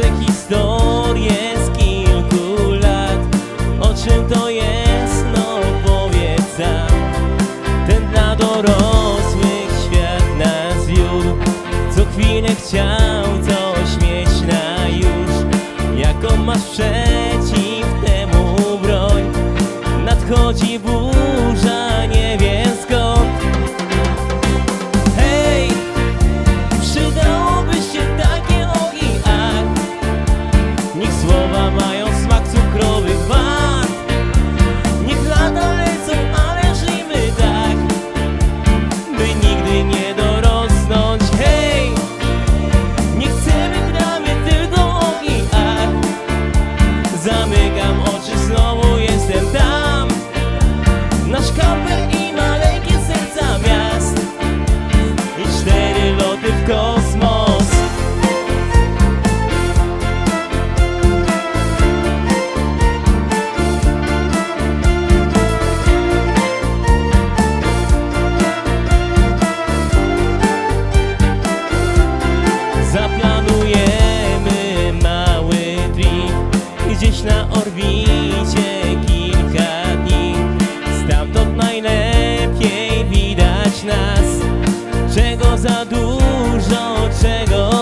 Nasze historie z kilku lat. O czym to jest? No powiedz sam Ten dla dorosłych świat nas wiódł. Co chwilę chciał coś mieć na już. Jaką masz przeciw temu broń? Nadchodzi ból Company. dużo czego.